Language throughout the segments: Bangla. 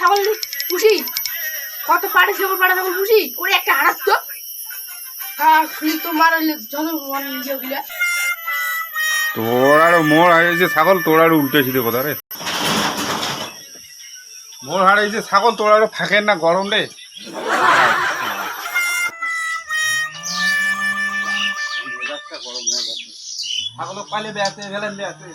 ছাগল পুষি। কত পাড়ে ছাগল পাড়ে ছাগল পুষি করে একটা হারাস তো। হ্যাঁ তোমার মানে গুলা তোর আর মোর হারিয়েছে ছাগল তোর আর উল্টে সিধে কথা রে। মোর হারিয়েছে ছাগল তোর আর থাকেন না গরম রে। ছাগল পালে বেড়াতে গেলেন বেড়াতে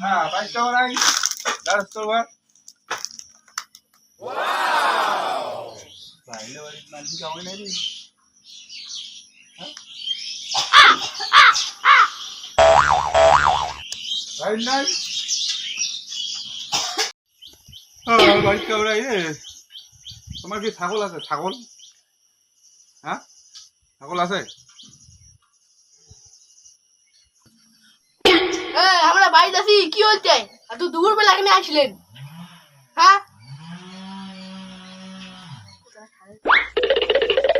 হ্যাঁ বাইক তো রাই দাঁড়াস তোর বার বাইলে বাড়ি মানছি কেমন নাই রে বাইক তোমার কি ছাগল আছে? ছাগল? হ্যাঁ? ছাগল আছে? আমরা বাড়িতে আছি কি হচ্ছে? এত দুপুর বেলা কেন আসলেন। হ্যাঁ?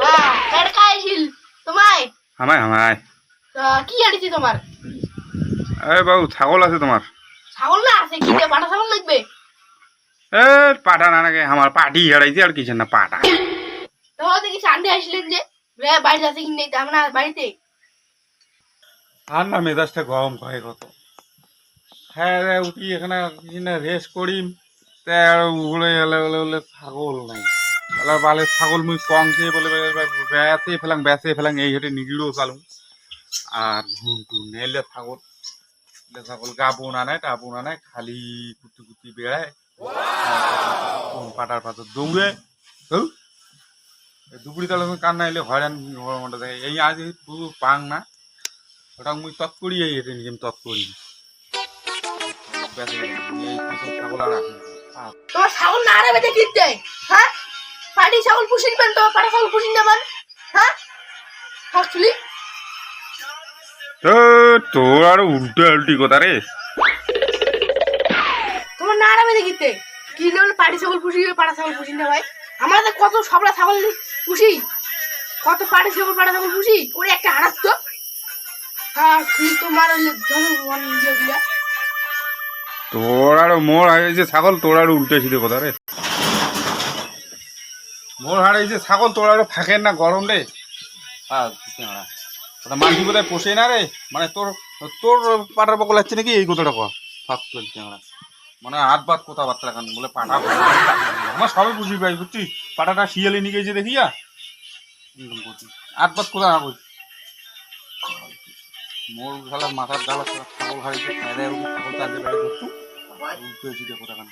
হ্যাঁ আমায় আমায়। কি তোমার? আরে বাবু ছাগল আছে তোমার। ছাগল না আছে কি পাটা ছাগল লাগবে? এ পাটা না নাকি? আমার পাটি হারাইছে আর কিছু না পাটা তোমার দেখি সানডে আসলেন যে বাড়িতে আছে কি নেই? তা আমরা বাড়িতে? আর না মেজাজটা গরম করে কত। হ্যাঁ রে উঠি এখানে কিনা রেস্ট করি তে আর উড়ে এলে বলে বলে ছাগল নাই। এলা বালে ছাগল মুই কং খেয়ে বলে বেড়াতে ফেলাং বেঁচে ফেলাং এই হেঁটে নিগড়েও চালু আর ঘুমটু নেলে ছাগল। ছাগল গাবো না নাই টাবো না নাই খালি কুটি কুটি বেড়ায়। কোন পাটার পাথর দৌড়ে দুপুরি তালে কান না এলে হয়রান মনটা দেখে। এই আজ পুরো পাং না ওটা মুই তৎ করি এই হেঁটে নিজে তৎ করি। বেঁচে এই কুসুম ছাগল আর রাখি আর তোমার ছাগল না আরে বেঁধে কিনতে? হ্যাঁ? পাটি ছাগল পুষি নিবেন তোমার পাটা ছাগল পুষি নেবেন। হ্যাঁ? তো তোর আর উল্টো উল্টি কথা রে। তোমার না আরে বেঁধে কিনতে কিনে বলে পাটি ছাগল পুষি পাটা ছাগল পুষি না ভাই। আমাদের কত সবলা ছাগল পুষি। কত পাটি ছাগল, পাড়া ছাগল পুষি। করে একটা হারাস তো। হ্যাঁ ইয়ে তোর আর মোর ছাগল, তোর আর উল্টে সিধে কথা রে। মোর হারিয়েছে ছাগল, তোর আর থাকেন না গরম রে। ওটা মানসি বোধহয় পোষে না রে। মানে তোর তোর পাটার বকল আছে নাকি? এই কথাটা কর থাক, চলছে আমরা। মানে হাত বাত কথাবার্তা কান বলে পাটা আমার সবাই বুঝি পাই বুঝছি? পাটাটা শিয়ালে নিয়ে গেছে দেখিয়া? হাত বাত কোথা না বুঝ মোর গালা মাথার জ্বালা ছাগল হারিয়েছে ছাগল তাদের বেড়ে ধরতো। উল্টো কথা কান